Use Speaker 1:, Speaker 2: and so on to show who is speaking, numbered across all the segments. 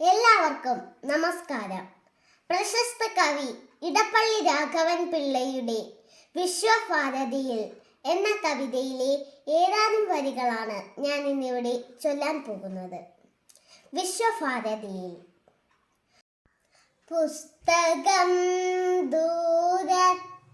Speaker 1: എല്ലാവർക്കും നമസ്കാരം. പ്രശസ്ത കവി ഇടപ്പള്ളി രാഘവൻ പിള്ളയുടെ വിശ്വഭാരതിയിൽ എന്ന കവിതയിലെ ഏതാനും വരികളാണ് ഞാൻ ഇന്നിവിടെ ചൊല്ലാൻ പോകുന്നത്. വിശ്വഭാരതിയിൽ. പുസ്തകം ദൂരത്തെറിഞ്ഞെന്റെ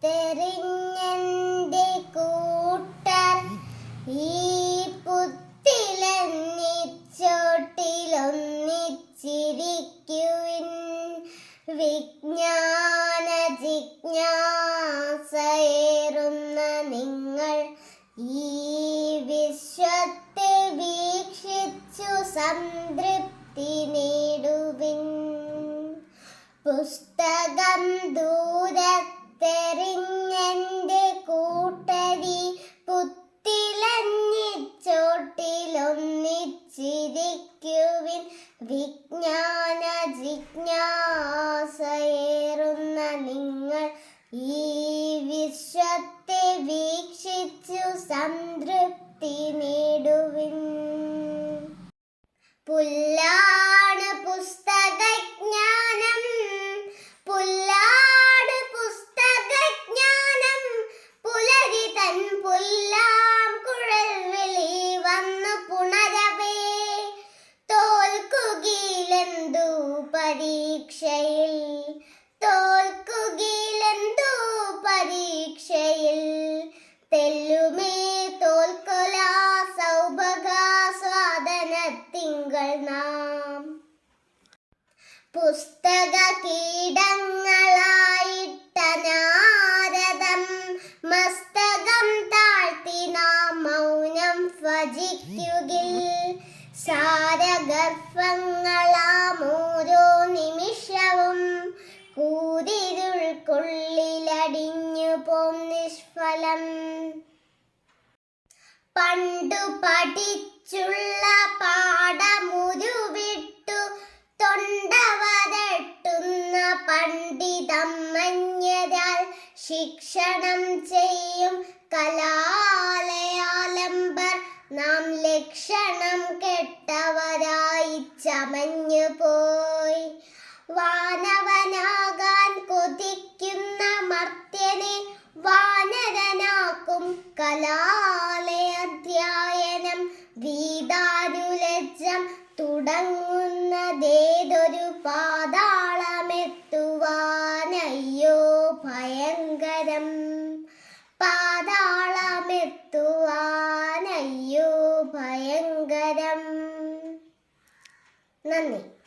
Speaker 1: സംതൃപ്തി നേടുവിൻ. പുസ്തകം ദൂരത്തെറിഞ്ഞെന്റെ കൂട്ടരി പുത്തിലഞ്ഞിച്ചോട്ടിലൊന്നിച്ചിരിക്കുവിൻ വിജ്ഞാന ജിജ്ഞാസയേറുന്ന നിങ്ങൾ ഈ വിശ്വത്തെ വീക്ഷിച്ചു സംതൃപ്തി പുല്ലാണ് പുസ്തകജ്ഞാനം പുല്ലാണ് പുസ്തകജ്ഞാനം. പുലരി തൻ പുല്ലാം കുഴൽ വിളി വന്നു പുണരവേ. തോൽക്കുകിലെന്തു പരീക്ഷയിൽ? തോൽക്കുകിലെന്തു നാം. പുസ്തക കീടങ്ങളായിട്ട നാരദം മസ്തകം താഴ്ത്തി നാം മൗനം ഭജിക്കുകിൽ. സാരഗർഭങ്ങളാം ഓരോ നിമിഷവും കൂതിരുൾക്കുള്ളിലടിഞ്ഞു പോം നിഷ്ഫലം. പണ്ടു പഠിച്ചുള്ള പാഠമുരുവിട്ടു തൊണ്ട വരട്ടുന്ന പണ്ഡിതം മഞ്ഞരാൽ ശിക്ഷണം ചെയ്യും. കലാലയാലംബർ നാം ലക്ഷണം കെട്ടവരായി ചമഞ്ഞു പോയി. വാനവനാകാൻ കൊതിക്കുന്ന മർത്യനെ വാനരനാക്കും കലാലയധ്യായനം തുടങ്ങുന്നതേതൊരു പാതാളമെത്തുവാനയ്യോ ഭയങ്കരം. പാതാളമെത്തുവാനയ്യോ ഭയങ്കരം. നന്ദി.